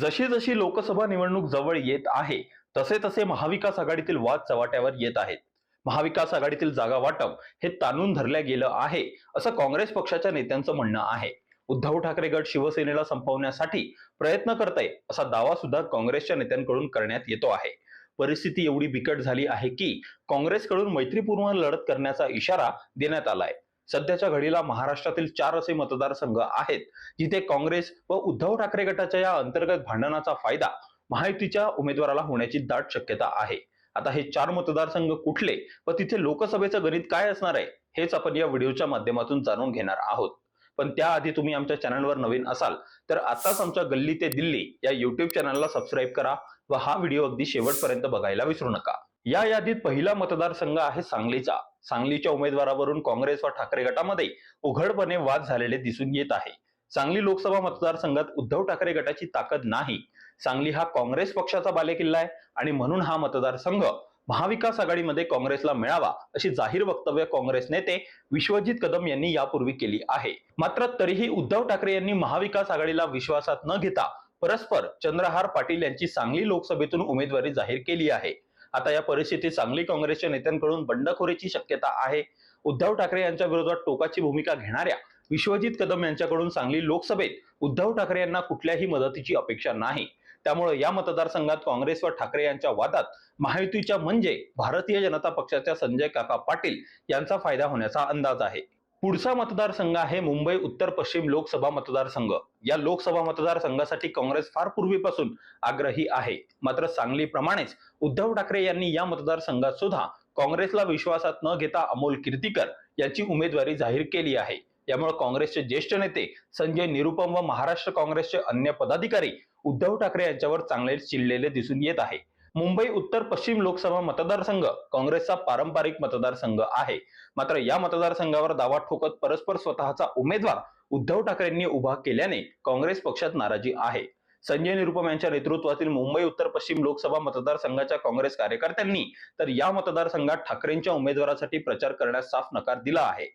जशी जशी लोकसभा निवडणूक जवळ येत आहे तसे तसे महाविकास आघाडीतील वाद चव्हाट्यावर येत आहेत. महाविकास आघाडीतील जागा वाटप हे ताणून धरल्या गेलं आहे असं काँग्रेस पक्षाच्या नेत्यांचं म्हणणं आहे. उद्धव ठाकरे गट शिवसेनेला संपवण्यासाठी प्रयत्न करतय असा दावा सुद्धा काँग्रेसच्या नेत्यांकडून करण्यात येतो आहे. परिस्थिती एवढी बिकट झाली आहे की काँग्रेसकडून मैत्रीपूर्ण लढत करण्याचा इशारा देण्यात आलाय. सध्याच्या घडीला महाराष्ट्रातील चार असे मतदारसंघ आहेत जिथे काँग्रेस व उद्धव ठाकरे गटाच्या या अंतर्गत भांडणाचा फायदा महायुतीच्या उमेदवाराला होण्याची दाट शक्यता आहे. आता हे चार मतदारसंघ कुठले व तिथे लोकसभेचं गणित काय असणार आहे हेच आपण या व्हिडिओच्या माध्यमातून जाणून घेणार आहोत. पण त्याआधी तुम्ही आमच्या चॅनलवर नवीन असाल तर आताच आमच्या गल्ली ते दिल्ली या युट्यूब चॅनलला सबस्क्राईब करा व हा व्हिडिओ अगदी शेवटपर्यंत बघायला विसरू नका. या यादीत पहिला मतदारसंघ आहे सांगलीचा. सांगलीच्या उमेदवारावरून काँग्रेस व ठाकरे गटामध्ये उघडपणे वाद झालेले दिसून येत आहे. सांगली लोकसभा मतदारसंघात उद्धव ठाकरे गटाची ताकद नाही. सांगली हा काँग्रेस पक्षाचा बालेकिल्ला आहे आणि म्हणून हा मतदारसंघ महाविकास आघाडीमध्ये काँग्रेसला मिळावा अशी जाहीर वक्तव्य काँग्रेस नेते विश्वजित कदम यांनी यापूर्वी केली आहे. मात्र तरीही उद्धव ठाकरे यांनी महाविकास आघाडीला विश्वासात न घेता परस्पर चंद्रहार पाटील यांची सांगली लोकसभेतून उमेदवारी जाहीर केली आहे. आता या परिस्थितीत सांगली काँग्रेसच्या नेत्यांकडून बंडखोरीची शक्यता आहे. उद्धव ठाकरे यांच्या विरोधात टोकाची भूमिका घेणाऱ्या विश्वजित कदम यांच्याकडून सांगली लोकसभेत उद्धव ठाकरे यांना कुठल्याही मदतीची अपेक्षा नाही. त्यामुळे या मतदारसंघात काँग्रेस व ठाकरे यांच्या वादात महायुतीच्या म्हणजे भारतीय जनता पक्षाच्या संजय काका पाटील यांचा फायदा होण्याचा अंदाज आहे. पुढचा मतदारसंघ आहे मुंबई उत्तर पश्चिम लोकसभा मतदारसंघ. या लोकसभा मतदारसंघासाठी काँग्रेस फार पूर्वीपासून आग्रही आहे. मात्र सांगलीप्रमाणेच उद्धव ठाकरे यांनी या मतदारसंघात सुद्धा काँग्रेसला विश्वासात न घेता अमोल कीर्तीकर यांची उमेदवारी जाहीर केली आहे. यामुळे काँग्रेसचे ज्येष्ठ नेते संजय निरुपम व महाराष्ट्र काँग्रेसचे अन्य पदाधिकारी उद्धव ठाकरे यांच्यावर चांगले चिडलेले दिसून येत आहे. मुंबई उत्तर पश्चिम लोकसभा मतदारसंघ काँग्रेसचा पारंपरिक मतदारसंघ आहे. मात्र या मतदारसंघावर दावा ठोकत परस्पर स्वतःचा उमेदवार उद्धव ठाकरेंनी उभा केल्याने काँग्रेस पक्षात नाराजी आहे. संजय निरुपम यांच्या नेतृत्वातील मुंबई उत्तर पश्चिम लोकसभा मतदारसंघाच्या काँग्रेस कार्यकर्त्यांनी तर या मतदारसंघात ठाकरेंच्या उमेदवारासाठी प्रचार करण्यास साफ नकार दिला आहे.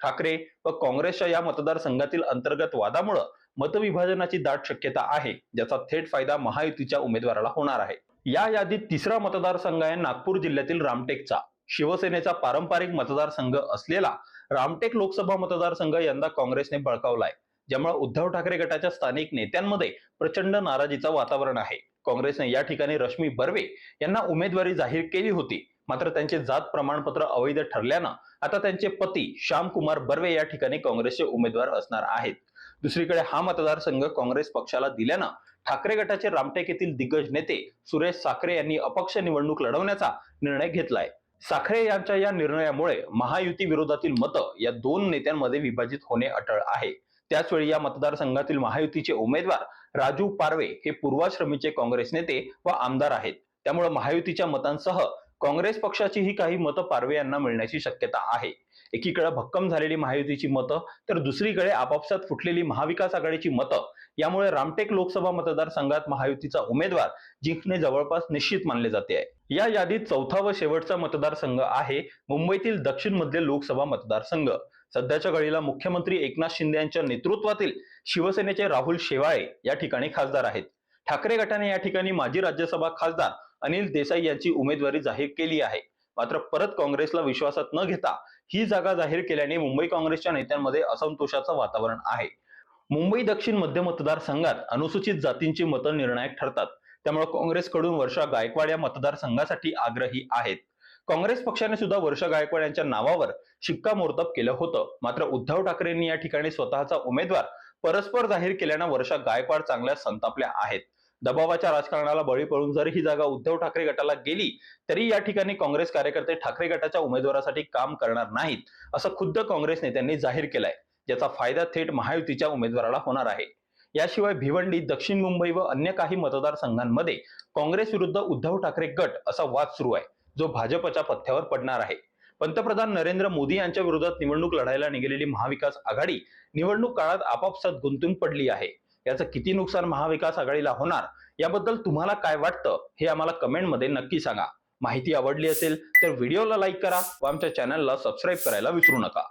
ठाकरे व काँग्रेसच्या या मतदारसंघातील अंतर्गत वादामुळे मतविभाजनाची दाट शक्यता आहे ज्याचा थेट फायदा महायुतीच्या उमेदवाराला होणार आहे. या यादीत तिसरा मतदारसंघ आहे नागपूर जिल्ह्यातील रामटेकचा. शिवसेनेचा पारंपरिक मतदारसंघ असलेला रामटेक लोकसभा मतदारसंघ यंदा काँग्रेसने बळकावलाय. ज्यामुळे उद्धव ठाकरे गटाच्या स्थानिक नेत्यांमध्ये प्रचंड नाराजीचं वातावरण आहे. काँग्रेसने या ठिकाणी रश्मी बर्वे यांना उमेदवारी जाहीर केली होती. मात्र त्यांचे जात प्रमाणपत्र अवैध ठरल्यानं आता त्यांचे पती श्यामकुमार बर्वे या ठिकाणी काँग्रेसचे उमेदवार असणार आहेत. दुसरीकडे हा मतदारसंघ काँग्रेस पक्षाला दिल्यानं ठाकरे गटाचे रामटेक येथील दिग्गज नेते सुरेश साखरे यांनी अपक्ष निवडणूक लढवण्याचा निर्णय घेतलाय. साखरे यांच्या या निर्णयामुळे महायुती विरोधातील मतं या दोन नेत्यांमध्ये विभाजित होणे अटळ आहे. त्याचवेळी या मतदारसंघातील महायुतीचे उमेदवार राजू पारवे हे पूर्वाश्रमीचे काँग्रेस नेते व आमदार आहेत. त्यामुळे महायुतीच्या मतांसह काँग्रेस पक्षाचीही काही मतं पारवे यांना मिळण्याची शक्यता आहे. एकीकडे भक्कम झालेली महायुतीची मतं तर दुसरीकडे आपापसात फुटलेली महाविकास आघाडीची मतं. यामुळे रामटेक लोकसभा मतदारसंघात महायुतीचा उमेदवार जिंकणे जवळपास निश्चित मानले जाते आहे. या यादीत चौथा व शेवटचा मतदारसंघ आहे मुंबईतील दक्षिण मधले लोकसभा मतदारसंघ. सध्याच्या घडीला मुख्यमंत्री एकनाथ शिंदे यांच्या नेतृत्वातील शिवसेनेचे राहुल शेवाळे या ठिकाणी खासदार आहेत. ठाकरे गटाने या ठिकाणी माजी राज्यसभा खासदार अनिल देसाई यांची उमेदवारी जाहीर केली आहे. मात्र परत काँग्रेसला विश्वासात न घेता ही जागा जाहीर केल्याने मुंबई काँग्रेसच्या नेत्यांमध्ये असंतोषाचं वातावरण आहे. मुंबई दक्षिण मध्य मतदारसंघात अनुसूचित जातींची मतं निर्णायक ठरतात. त्यामुळे काँग्रेसकडून वर्षा गायकवाड या मतदारसंघासाठी आग्रही आहेत. काँग्रेस पक्षाने सुद्धा वर्षा गायकवाड यांच्या नावावर शिक्कामोर्तब केलं होतं. मात्र उद्धव ठाकरेंनी या ठिकाणी स्वतःचा उमेदवार परस्पर जाहीर केल्यानं वर्षा गायकवाड चांगल्या संतापल्या आहेत. दबावाच्या राजकारणाला बळी पडून जर ही जागा उद्धव ठाकरे गटाला गेली तरी या ठिकाणी काँग्रेस कार्यकर्ते ठाकरे गटाच्या उमेदवारासाठी काम करणार नाहीत असं खुद्द काँग्रेस नेत्यांनी जाहीर केलंय ज्याचा फायदा थेट महायुतीच्या उमेदवाराला होणार आहे. याशिवाय भिवंडी दक्षिण मुंबई व अन्य काही मतदारसंघांमध्ये काँग्रेस विरुद्ध उद्धव ठाकरे गट असा वाद सुरू आहे जो भाजपच्या पथ्यावर पडणार आहे. पंतप्रधान नरेंद्र मोदी यांच्या विरोधात निवडणूक लढायला निघालेली महाविकास आघाडी निवडणूक काळात आपापसात गुंतून पडली आहे. याचं किती नुकसान महाविकास आघाडीला होणार याबद्दल तुम्हाला काय वाटतं हे आम्हाला कमेंटमध्ये नक्की सांगा. माहिती आवडली असेल तर व्हिडिओला लाईक करा व आमच्या चॅनलला सबस्क्राईब करायला विसरू नका.